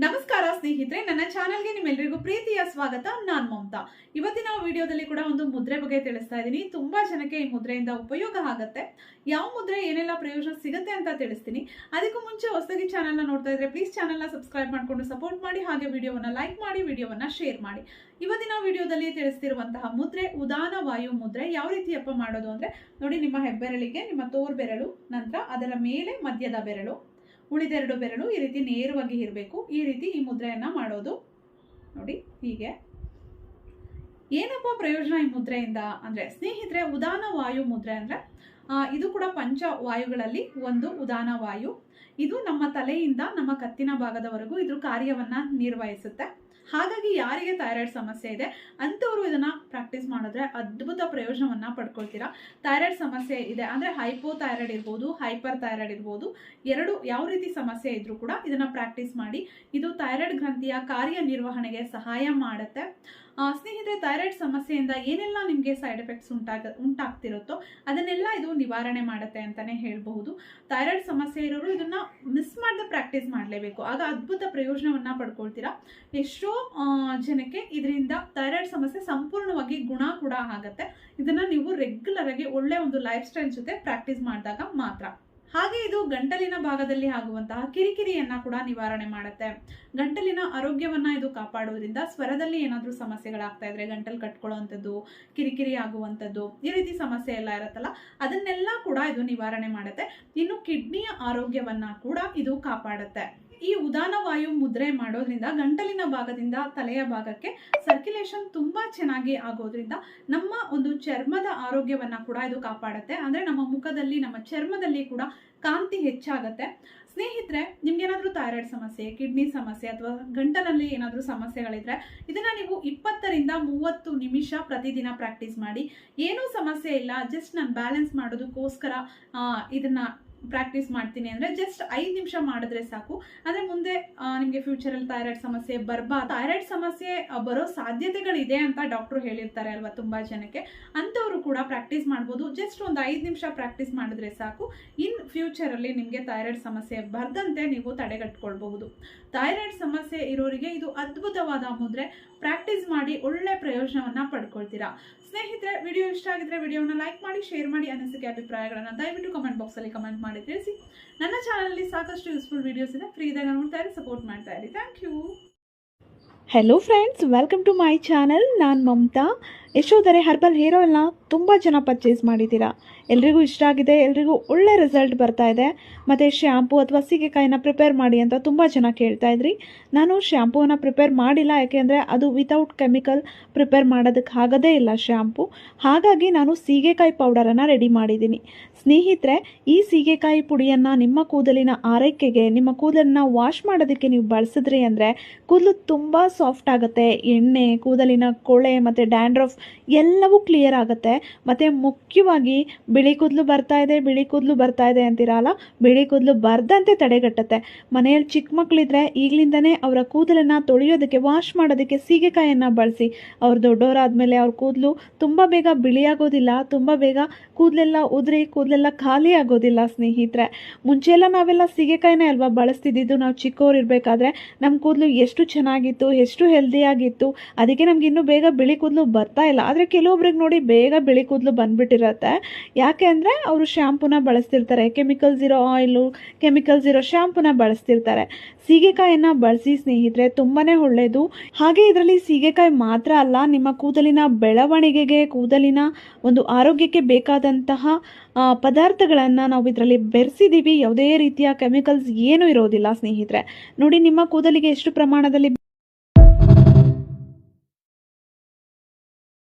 ನಮಸ್ಕಾರ ಸ್ನೇಹಿತರೆ, ನನ್ನ ಚಾನೆಲ್ಗೆ ನಿಮ್ಮೆಲ್ಲರಿಗೂ ಪ್ರೀತಿಯ ಸ್ವಾಗತ. ನಾನ್ ಮಮತಾ. ಇವತ್ತಿನ ವಿಡಿಯೋದಲ್ಲಿ ಕೂಡ ಒಂದು ಮುದ್ರೆ ಬಗ್ಗೆ ತಿಳಿಸ್ತಾ ಇದ್ದೀನಿ. ತುಂಬಾ ಜನಕ್ಕೆ ಈ ಮುದ್ರೆಯಿಂದ ಉಪಯೋಗ ಆಗುತ್ತೆ. ಯಾವ ಮುದ್ರೆ, ಏನೆಲ್ಲ ಪ್ರಯೋಜನ ಸಿಗುತ್ತೆ ಅಂತ ತಿಳಿಸ್ತೀನಿ. ಅದಕ್ಕೂ ಮುಂಚೆ ಹೊಸದಾಗಿ ಚಾನೆಲ್ನ ನೋಡ್ತಾ ಇದ್ರೆ ಪ್ಲೀಸ್ ಚಾನೆಲ್ನ ಸಬ್ಸ್ಕ್ರೈಬ್ ಮಾಡಿಕೊಂಡು ಸಪೋರ್ಟ್ ಮಾಡಿ, ಹಾಗೆ ವಿಡಿಯೋವನ್ನ ಲೈಕ್ ಮಾಡಿ, ವಿಡಿಯೋವನ್ನ ಶೇರ್ ಮಾಡಿ. ಇವತ್ತಿನ ವಿಡಿಯೋದಲ್ಲಿ ತಿಳಿಸ್ತಿರುವಂತಹ ಮುದ್ರೆ, ಉದಾನ ವಾಯು ಮುದ್ರೆ ಯಾವ ರೀತಿ ಅಪ್ಪ ಮಾಡೋದು ಅಂದ್ರೆ, ನೋಡಿ ನಿಮ್ಮ ಹೆಬ್ಬೆರಳಿಗೆ, ನಿಮ್ಮ ತೋರ್ ಬೆರಳು ನಂತರ ಅದರ ಮೇಲೆ ಮಧ್ಯದ ಬೆರಳು ಉಳಿದೆರಡು ಬೆರಳು ಈ ರೀತಿ ನೇರವಾಗಿ ಇರಬೇಕು. ಈ ರೀತಿ ಈ ಮುದ್ರೆಯನ್ನು ಮಾಡೋದು. ನೋಡಿ, ಹೀಗೆ. ಏನಪ್ಪ ಪ್ರಯೋಜನ ಈ ಮುದ್ರೆಯಿಂದ? ಅಂದ್ರೆ ಸ್ನೇಹಿತರೆ, ಉದಾನ ವಾಯು ಮುದ್ರೆ ಅಂದ್ರೆ ಇದು ಕೂಡ ಪಂಚ ವಾಯುಗಳಲ್ಲಿ ಒಂದು ಉದಾನ ವಾಯು. ಇದು ನಮ್ಮ ತಲೆಯಿಂದ ನಮ್ಮ ಕತ್ತಿನ ಭಾಗದವರೆಗೂ ಇದ್ರ ಕಾರ್ಯವನ್ನ ನಿರ್ವಹಿಸುತ್ತೆ. ಹಾಗಾಗಿ ಯಾರಿಗೆ ಥೈರಾಯ್ಡ್ ಸಮಸ್ಯೆ ಇದೆ? ಅಂಥವ್ರು ಇದನ್ನ ಪ್ರಾಕ್ಟೀಸ್ ಮಾಡಿದ್ರೆ ಅದ್ಭುತ ಪ್ರಯೋಜನವನ್ನು ಪಡ್ಕೊಳ್ತೀರಾ? ಥೈರಾಯ್ಡ್ ಸಮಸ್ಯೆ ಇದೆ ಅಂದರೆ ಹೈಪೋ ಥೈರಾಯ್ಡ್ ಇರ್ಬೋದು ಹೈಪರ್ ಥೈರಾಯ್ಡ್ ಇರ್ಬೋದು, ಎರಡು ಯಾವ ರೀತಿ ಸಮಸ್ಯೆ ಇದ್ರೂ ಕೂಡ ಇದನ್ನು ಪ್ರಾಕ್ಟೀಸ್ ಮಾಡಿ. ಇದು ಥೈರಾಯ್ಡ್ ಗ್ರಂಥಿಯ ಕಾರ್ಯನಿರ್ವಹಣೆಗೆ ಸಹಾಯ ಮಾಡುತ್ತೆ. ಸ್ನೇಹಿತರೆ ಥೈರಾಯ್ಡ್ ಸಮಸ್ಯೆಯಿಂದ ಏನೆಲ್ಲ ನಿಮಗೆ ಸೈಡ್ ಎಫೆಕ್ಟ್ಸ್ ಉಂಟಾಗ, ಉಂಟಾಗ್ತಿರುತ್ತೋ ಅದನ್ನೆಲ್ಲ ಇದು ನಿವಾರಣೆ ಮಾಡುತ್ತೆ ಅಂತಾನೆ ಹೇಳಬಹುದು. ಥೈರಾಯ್ಡ್ ಸಮಸ್ಯೆ ಇರೋರು ಇದನ್ನು ಮಿಸ್ ಮಾಡದೆ ಪ್ರಾಕ್ಟೀಸ್ ಮಾಡಲೇಬೇಕು. ಆಗ ಅದ್ಭುತ ಪ್ರಯೋಜನವನ್ನ ಪಡ್ಕೊಳ್ತೀರಾ? ಎಷ್ಟೋ ಜನಕ್ಕೆ ಇದರಿಂದ ಥೈರಾಯ್ಡ್ ಸಮಸ್ಯೆ ಸಂಪೂರ್ಣವಾಗಿ ಗುಣ ಕೂಡ ಆಗುತ್ತೆ. ಇದನ್ನ ನೀವು ರೆಗ್ಯುಲರ್ ಆಗಿ ಒಳ್ಳೆ ಒಂದು ಲೈಫ್ ಸ್ಟೈಲ್ ಜೊತೆ ಪ್ರಾಕ್ಟೀಸ್ ಮಾಡಿದಾಗ ಮಾತ್ರ. ಹಾಗೆ ಇದು ಗಂಟಲಿನ ಭಾಗದಲ್ಲಿ ಆಗುವಂತಹ ಕಿರಿಕಿರಿಯನ್ನ ಕೂಡ ನಿವಾರಣೆ ಮಾಡುತ್ತೆ. ಗಂಟಲಿನ ಆರೋಗ್ಯವನ್ನ ಇದು ಕಾಪಾಡುವುದರಿಂದ ಸ್ವರದಲ್ಲಿ ಏನಾದರೂ ಸಮಸ್ಯೆಗಳಾಗ್ತಾ ಇದ್ರೆ, ಗಂಟಲು ಕಟ್ಕೊಳ್ಳುವಂಥದ್ದು, ಕಿರಿಕಿರಿ ಆಗುವಂಥದ್ದು, ಈ ರೀತಿ ಸಮಸ್ಯೆ ಎಲ್ಲ ಇರುತ್ತಲ್ಲ, ಅದನ್ನೆಲ್ಲ ಕೂಡ ಇದು ನಿವಾರಣೆ ಮಾಡುತ್ತೆ. ಇನ್ನು ಕಿಡ್ನಿಯ ಆರೋಗ್ಯವನ್ನ ಕೂಡ ಇದು ಕಾಪಾಡುತ್ತೆ. ಈ ಉದಾನ ವಾಯು ಮುದ್ರೆ ಮಾಡೋದ್ರಿಂದ ಗಂಟಲಿನ ಭಾಗದಿಂದ ತಲೆಯ ಭಾಗಕ್ಕೆ ಸರ್ಕ್ಯುಲೇಷನ್ ತುಂಬಾ ಚೆನ್ನಾಗಿ ಆಗೋದ್ರಿಂದ ನಮ್ಮ ಒಂದು ಚರ್ಮದ ಆರೋಗ್ಯವನ್ನ ಕೂಡ ಇದು ಕಾಪಾಡುತ್ತೆ. ಅಂದ್ರೆ ನಮ್ಮ ಮುಖದಲ್ಲಿ, ನಮ್ಮ ಚರ್ಮದಲ್ಲಿ ಕೂಡ ಕಾಂತಿ ಹೆಚ್ಚಾಗತ್ತೆ. ಸ್ನೇಹಿತರೆ, ನಿಮ್ಗೇನಾದರೂ ಥೈರಾಯ್ಡ್ ಸಮಸ್ಯೆ, ಕಿಡ್ನಿ ಸಮಸ್ಯೆ ಅಥವಾ ಗಂಟಲಲ್ಲಿ ಏನಾದರೂ ಸಮಸ್ಯೆಗಳಿದ್ರೆ ಇದನ್ನ ನೀವು ಇಪ್ಪತ್ತರಿಂದ ಮೂವತ್ತು ನಿಮಿಷ ಪ್ರತಿದಿನ ಪ್ರಾಕ್ಟೀಸ್ ಮಾಡಿ. ಏನೂ ಸಮಸ್ಯೆ ಇಲ್ಲ ಜಸ್ಟ್ ನಾನು ಬ್ಯಾಲೆನ್ಸ್ ಮಾಡೋದಕ್ಕೋಸ್ಕರ ಇದನ್ನು ಇದನ್ನ ಪ್ರಾಕ್ಟೀಸ್ ಮಾಡ್ತೀನಿ ಅಂದರೆ ಜಸ್ಟ್ ಐದು ನಿಮಿಷ ಮಾಡಿದ್ರೆ ಸಾಕು. ಅಂದರೆ ಮುಂದೆ ನಿಮಗೆ ಫ್ಯೂಚರಲ್ಲಿ ಥೈರಾಯ್ಡ್ ಸಮಸ್ಯೆ ಬರ್ಬಾ ಥೈರಾಯ್ಡ್ ಸಮಸ್ಯೆ ಬರೋ ಸಾಧ್ಯತೆಗಳಿದೆ ಅಂತ ಡಾಕ್ಟ್ರು ಹೇಳಿರ್ತಾರೆ ಅಲ್ವಾ ತುಂಬ ಜನಕ್ಕೆ. ಅಂಥವರು ಕೂಡ ಪ್ರಾಕ್ಟೀಸ್ ಮಾಡ್ಬೋದು. ಜಸ್ಟ್ ಒಂದು ಐದು ನಿಮಿಷ ಪ್ರಾಕ್ಟೀಸ್ ಮಾಡಿದ್ರೆ ಸಾಕು. ಇನ್ ಫ್ಯೂಚರಲ್ಲಿ ನಿಮಗೆ ಥೈರಾಯ್ಡ್ ಸಮಸ್ಯೆ ಬರ್ದಂತೆ ನೀವು ತಡೆಗಟ್ಕೊಳ್ಬಹುದು. ಥೈರಾಯ್ಡ್ ಸಮಸ್ಯೆ ಇರೋರಿಗೆ ಇದು ಅದ್ಭುತವಾದ ಮುದ್ರೆ. ಪ್ರಾಕ್ಟೀಸ್ ಮಾಡಿ ಒಳ್ಳೆ ಪ್ರಯೋಜನವನ್ನು ಪಡ್ಕೊಳ್ತೀರಾ. ಸ್ನೇಹಿತರೆ ವಿಡಿಯೋ ಇಷ್ಟ ಆಗಿದ್ರೆ ವಿಡಿಯೋನ ಲೈಕ್ ಮಾಡಿ ಶೇರ್ ಮಾಡಿ ಅನಿಸಿಕೆ, ಅಭಿಪ್ರಾಯಗಳನ್ನು ದಯವಿಟ್ಟು ಕಮೆಂಟ್ ಬಾಕ್ಸಲ್ಲಿ ಕಮೆಂಟ್ ಮಾಡಿ. ತಿಳಿಸಿ. ನನ್ನ ಚಾನಲಲ್ಲಿ ಸಾಕಷ್ಟು ಯೂಸ್ಫುಲ್ ವಿಡಿಯೋಸ್ ಇದೆ. ಫ್ರೀ ಇದ್ದಾಗ ನೋಡ್ತಾ ಇರಿ ಸಪೋರ್ಟ್ ಮಾಡ್ತಾ ಇರಿ. Thank you hello friends welcome to my channel ನಾನು ಮಮತಾ. ಯಶೋಧರೆ ಹರ್ಬಲ್ ಹೇರ್ ಆಯಿಲ್ನ ತುಂಬ ಜನ ಪರ್ಚೇಸ್ ಮಾಡಿದ್ದೀರಾ? ಎಲ್ರಿಗೂ ಇಷ್ಟ ಆಗಿದೆ, ಎಲ್ರಿಗೂ ಒಳ್ಳೆ ರಿಸಲ್ಟ್ ಬರ್ತಾ ಇದೆ. ಮತ್ತು ಶ್ಯಾಂಪು ಅಥವಾ ಸೀಗೆಕಾಯಿನ ಪ್ರಿಪೇರ್ ಮಾಡಿ ಅಂತ ತುಂಬ ಜನ ಕೇಳ್ತಾ ಇದ್ರಿ. ನಾನು ಶ್ಯಾಂಪೂನ ಪ್ರಿಪೇರ್ ಮಾಡಿಲ್ಲ ಯಾಕೆಂದರೆ ಅದು ವಿತೌಟ್ ಕೆಮಿಕಲ್ ಪ್ರಿಪೇರ್ ಮಾಡೋದಕ್ಕೆ ಆಗೋದೇ ಇಲ್ಲ ಶ್ಯಾಂಪು ಹಾಗಾಗಿ ನಾನು ಸೀಗೆಕಾಯಿ ಪೌಡರನ್ನು ರೆಡಿ ಮಾಡಿದ್ದೀನಿ. ಸ್ನೇಹಿತರೆ, ಈ ಸೀಗೆಕಾಯಿ ಪುಡಿಯನ್ನು ನಿಮ್ಮ ಕೂದಲಿನ ಆರೈಕೆಗೆ, ನಿಮ್ಮ ಕೂದಲನ್ನು ವಾಶ್ ಮಾಡೋದಕ್ಕೆ ನೀವು ಬಳಸಿದ್ರಿ ಅಂದರೆ ಕೂದಲು ತುಂಬ ಸಾಫ್ಟ್ ಆಗುತ್ತೆ. ಎಣ್ಣೆ, ಕೂದಲಿನ ಕೊಳೆ ಮತ್ತು ಡ್ಯಾಂಡ್ರಫ್ ಎಲ್ಲವೂ ಕ್ಲಿಯರ್ ಆಗುತ್ತೆ. ಮತ್ತು ಮುಖ್ಯವಾಗಿ ಬಿಳಿ ಕೂದಲು ಬರ್ತಾ ಇದೆ, ಬಿಳಿ ಕೂದಲು ಬರ್ತಾ ಇದೆ ಅಂತೀರಲ್ಲ, ಬಿಳಿ ಕೂದಲು ಬರ್ದಂತೆ ತಡೆಗಟ್ಟುತ್ತೆ. ಮನೆಯಲ್ಲಿ ಚಿಕ್ಕ ಮಕ್ಕಳಿದ್ರೆ ಈಗಲಿಂದನೇ ಅವರ ಕೂದಲನ್ನು ತೊಳೆಯೋದಕ್ಕೆ ವಾಶ್ ಮಾಡೋದಕ್ಕೆ ಸೀಗೆಕಾಯನ್ನು ಬಳಸಿ. ಅವ್ರು ದೊಡ್ಡವರಾದ್ಮೇಲೆ ಅವ್ರ ಕೂದಲು ತುಂಬ ಬೇಗ ಬಿಳಿಯಾಗೋದಿಲ್ಲ, ತುಂಬ ಬೇಗ ಕೂದಲೆಲ್ಲ ಉದುರಿ, ಕೂದಲೆಲ್ಲ ಖಾಲಿ ಆಗೋದಿಲ್ಲ ಸ್ನೇಹಿತರೆ. ಮುಂಚೆಲ್ಲ ನಾವೆಲ್ಲ ಸೀಗೆಕಾಯಿನೇ ಅಲ್ವಾ ಬಳಸ್ತಿದ್ದಿದ್ದು? ನಾವು ಚಿಕ್ಕವ್ರು ಇರಬೇಕಾದ್ರೆ ನಮ್ಮ ಕೂದಲು ಎಷ್ಟು ಚೆನ್ನಾಗಿತ್ತು, ಎಷ್ಟು ಹೆಲ್ದಿಯಾಗಿತ್ತು ಅದಕ್ಕೆ ನಮ್ಗೆ ಇನ್ನೂ ಬೇಗ ಬಿಳಿ ಕೂದಲು ಬರ್ತಾ ಇಲ್ಲ. ಆದರೆ ಕೆಲವೊಬ್ರಿಗೆ ನೋಡಿ ಬೇಗ ಬಿಳಿ ಕೂದಲು ಬಂದ್ಬಿಟ್ಟಿರತ್ತೆ. ಯಾಕೆ ಅಂದರೆ ಅವರು ಶ್ಯಾಂಪೂನ ಬಳಸ್ತಿರ್ತಾರೆ. ಕೆಮಿಕಲ್ಸ್ ಇರೋ ಆಯಿಲು ಕೆಮಿಕಲ್ಸ್ ಇರೋ ಶ್ಯಾಂಪೂನ ಬಳಸ್ತಿರ್ತಾರೆ. ಸೀಗೆಕಾಯಿಯನ್ನು ಬಳಸಿ ಸ್ನೇಹಿತರೆ ತುಂಬಾ ಒಳ್ಳೆಯದು ಹಾಗೆ ಇದರಲ್ಲಿ ಸೀಗೆಕಾಯಿ ಮಾತ್ರ ಅಲ್ಲ, ನಿಮ್ಮ ಕೂದಲಿನ ಬೆಳವಣಿಗೆಗೆ, ಕೂದಲಿನ ಒಂದು ಆರೋಗ್ಯಕ್ಕೆ ಬೇಕಾದಂತಹ ಪದಾರ್ಥಗಳನ್ನು ನಾವು ಇದರಲ್ಲಿ ಬೆರೆಸಿದ್ದೀವಿ ಯಾವುದೇ ರೀತಿಯ ಕೆಮಿಕಲ್ಸ್ ಏನೂ ಇರೋದಿಲ್ಲ ಸ್ನೇಹಿತರೆ. ನೋಡಿ, ನಿಮ್ಮ ಕೂದಲಿಗೆ ಎಷ್ಟು ಪ್ರಮಾಣದಲ್ಲಿ